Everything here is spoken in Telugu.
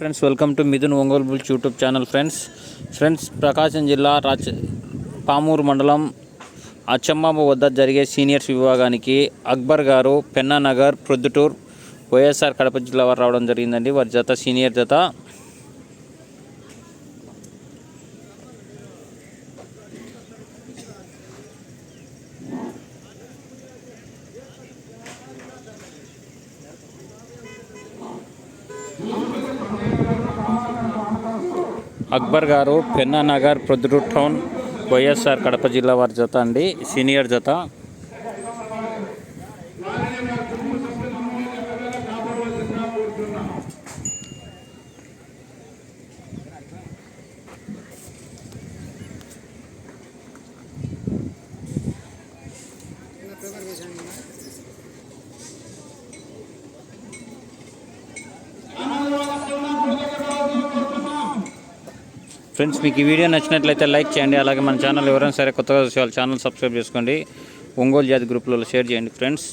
Friends welcome to Mithun Ongole bulls YouTube channel friends friends Prakasam జిల్లా రాచ పామూరు మండలం అచ్చమ్మ వద్ద జరిగే సీనియర్స్ విభాగానికి అక్బర్ గారు పెన్నానగర్ ప్రొద్దుటూర్ వైఎస్ఆర్ కడప జిల్లా వారు రావడం జరిగిందండి. వారి జత సీనియర్ జత. అక్బర్ గారు పెన్నా నగర్ ప్రొద్దుటూర్ టౌన్ వైఎస్ఆర్ కడప జిల్లా వారి జత అండి. సీనియర్ జత. ఫ్రెండ్స్ మీకు ఈ వీడియో నచ్చినట్లయితే లైక్ చేయండి. అలాగే మన ఛానల్ ఎవరైనా సరే కొత్తగా చూసే వాళ్ళ ఛానల్ సబ్స్క్రైబ్ చేసుకోండి. ఒంగోలు జాతి గ్రూప్లలో షేర్ చేయండి ఫ్రెండ్స్.